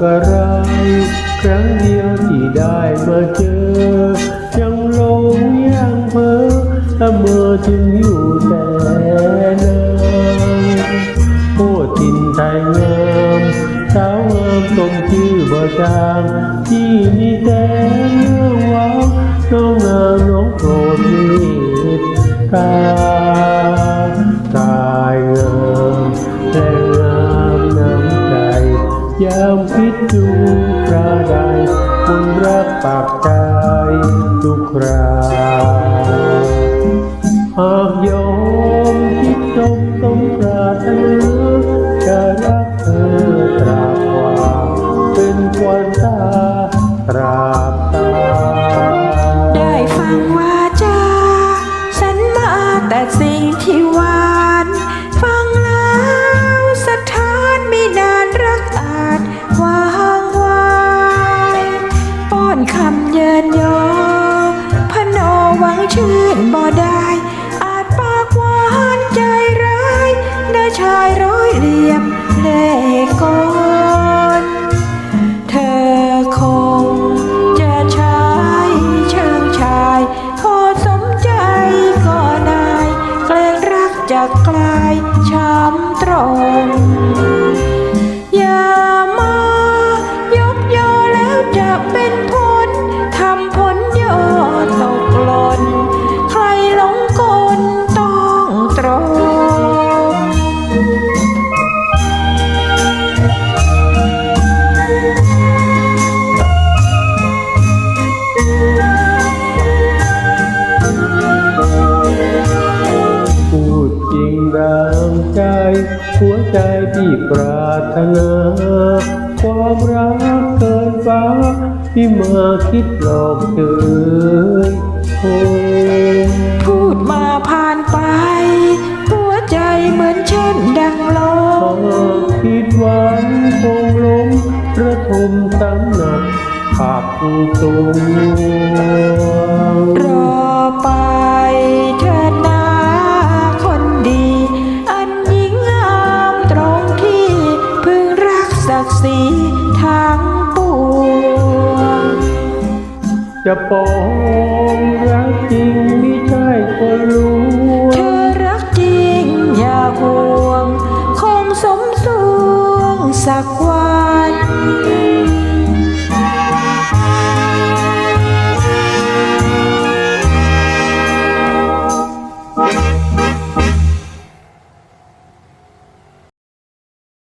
ครั้งเดียวที่ได้มาเจอ ยังหลงยังเพ้อละเมอถึงอยู่แต่นานโอ้ทินไทยงามสาวงามสมชื่อบ่จางที่มีแสงเมื่อวานน้องนางน้องโปรดเมตตา ยามคิดดูคราใดคนรักปากใจทุกคราหากยอมคิดจบสมปรารถนาจะรักเธอตราบว่าเป็นควันตาตราบตา ได้ฟังว่าจาฉันมาแต่สิ่งที่ หัวใจที่ปรารถนา ความรักเกินฟ้าที่มาคิดหลอกเธอโอ้พูดมาผ่านไป หัวใจเหมือนเช่นดังลหามกคิดหวันคงล้มระทมซ้ำหนักปักตัวรอไป ศักดิ์ศรีทางปวงจะปองรักจริง